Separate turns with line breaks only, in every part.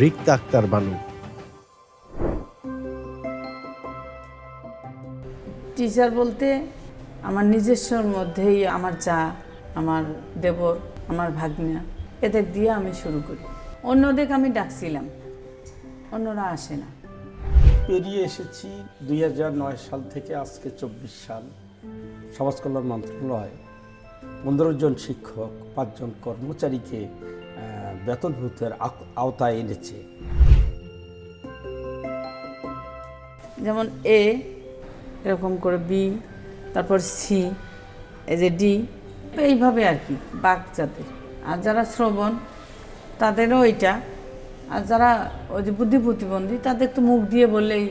Rikta Akter Banu.
Teacher বলতে আমার নিজস্বর মধ্যেই আমার চা আমার দেবর আমার ভাগ্না এদের দিয়ে আমি শুরু করি। অন্যদের আমি ডাকছিলাম অন্যরা আসে না।
পেরিয়ে এসেছি দুই সাল থেকে আজকে চব্বিশ সাল। সমাজ কল্যাণ মন্ত্রণালয় পনেরো জন শিক্ষক পাঁচজন কর্মচারীকে বেতনভূতের আওতায় এনেছে।
যেমন এ, এরকম করে বি, তারপর সি, এই যে ডি, এইভাবে আর কি, বাক আর যারা শ্রবণ, তাদেরও এটা আর যারা ওই যে বুদ্ধি প্রতিবন্ধী, তাদের তো মুখ দিয়ে বললেই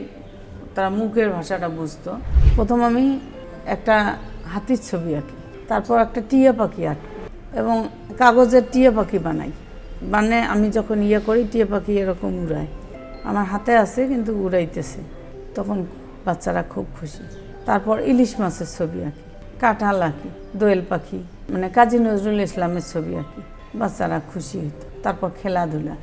তারা মুখের ভাষাটা বুঝতো। প্রথম আমি একটা হাতির ছবি আঁকি, তারপর একটা টিয়া পাখি আঁকি, এবং কাগজের টিয়া পাখি বানাই। মানে আমি যখন ইয়ে করি, টিয়া পাখি এরকম উড়াই আমার হাতে আছে কিন্তু উড়াইতেছে। তখন বাচ্চারা খুব খুশি। তারপর ইলিশ মাছের ছবি আঁকি, কাঁঠাল আঁকি, দোয়েল পাখি মানে কাজী নজরুল ইসলামের ছবি আঁকি। বাচ্চারা খুশি হতো তারপর খেলাধুলা,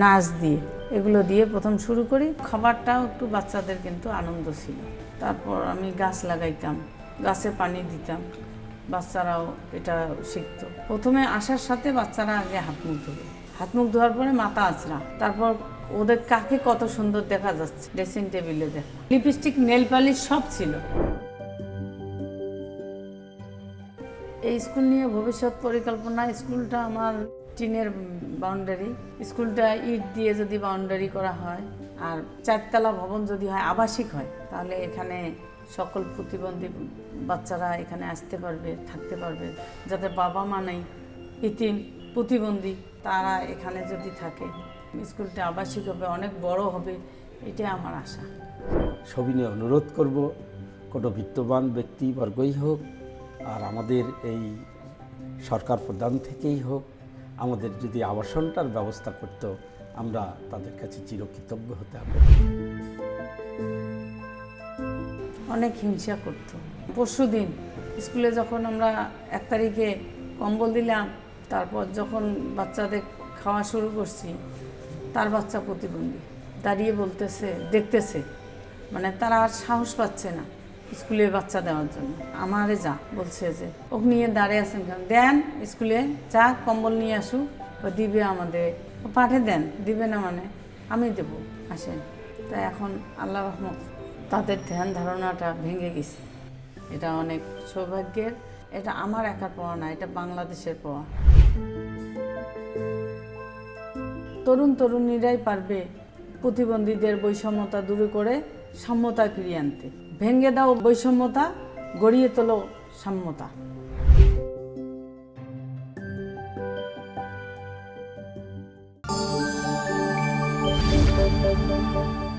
নাচ দিয়ে, এগুলো দিয়ে প্রথম শুরু করি। খাবারটাও একটু বাচ্চাদের কিন্তু আনন্দ ছিল। তারপর আমি গাছ লাগাইতাম, গাছে পানি দিতাম। বাচ্চারাও এটা শিখতো। প্রথমে আসার সাথে বাচ্চারা আগে হাত মুখ ধোবে হাত মুখ ধোয়ার পরে মাথা আঁচড়া তারপর ওদের কাকে কত সুন্দর দেখা যাচ্ছে ড্রেসিং টেবিলে দেখা। লিপস্টিক নেল পালিশ সব ছিল। এই স্কুল নিয়ে ভবিষ্যৎ পরিকল্পনা স্কুলটা আমার টিনের বাউন্ডারি স্কুলটা ইট দিয়ে যদি বাউন্ডারি করা হয়, আর চারতলা ভবন যদি হয়, আবাসিক হয়, তাহলে এখানে সকল প্রতিবন্ধী বাচ্চারা এখানে আসতে পারবে, থাকতে পারবে। যাদের বাবা মা নেই ইতিম প্রতিবন্ধী, তারা এখানে যদি থাকে, স্কুলটা আবাসিক হবে, অনেক বড় হবে, এটাই আমার আশা।
সবিনয়, অনুরোধ করব, কোনো বিত্তবান ব্যক্তিবর্গই হোক, আর আমাদের এই সরকার প্রধান থেকেই হোক, আমাদের যদি আবাসনটার ব্যবস্থা করতো, আমরা তাদের কাছে চিরকৃতজ্ঞ হতে হবে।
অনেক হিংসা করতো। পরশু দিন স্কুলে যখন আমরা এক তারিখে কম্বল দিলাম, তারপর যখন বাচ্চাদের খাওয়া শুরু করছি, তার বাচ্চা প্রতিবন্ধী দাঁড়িয়ে বলতেছে, দেখতেছে। মানে তারা আর সাহস পাচ্ছে না স্কুলে বাচ্চা দেওয়ার জন্য। আমারে যা বলছে যে ওক নিয়ে দাঁড়িয়ে আছেন কেন? দেন, স্কুলে যা কম্বল নিয়ে আসুক ও দিবে আমাদের। ও পাঠে দেন, দিবে না মানে? আমি দেব, আসেন। তাই এখন আল্লাহ রহমত তাদের ধ্যান ধারণাটা ভেঙে গেছে। এটা অনেক সৌভাগ্যের। এটা আমার একার পাওয়া না, এটা বাংলাদেশের পাওয়া তরুণ তরুণীরাই পারবে প্রতিবন্ধীদের বৈষম্যতা দূরে করে সাম্যতা ফিরিয়ে আনতে। ভেঙে দাও বৈষম্যতা, গড়িয়ে তোলো সাম্যতা। thank you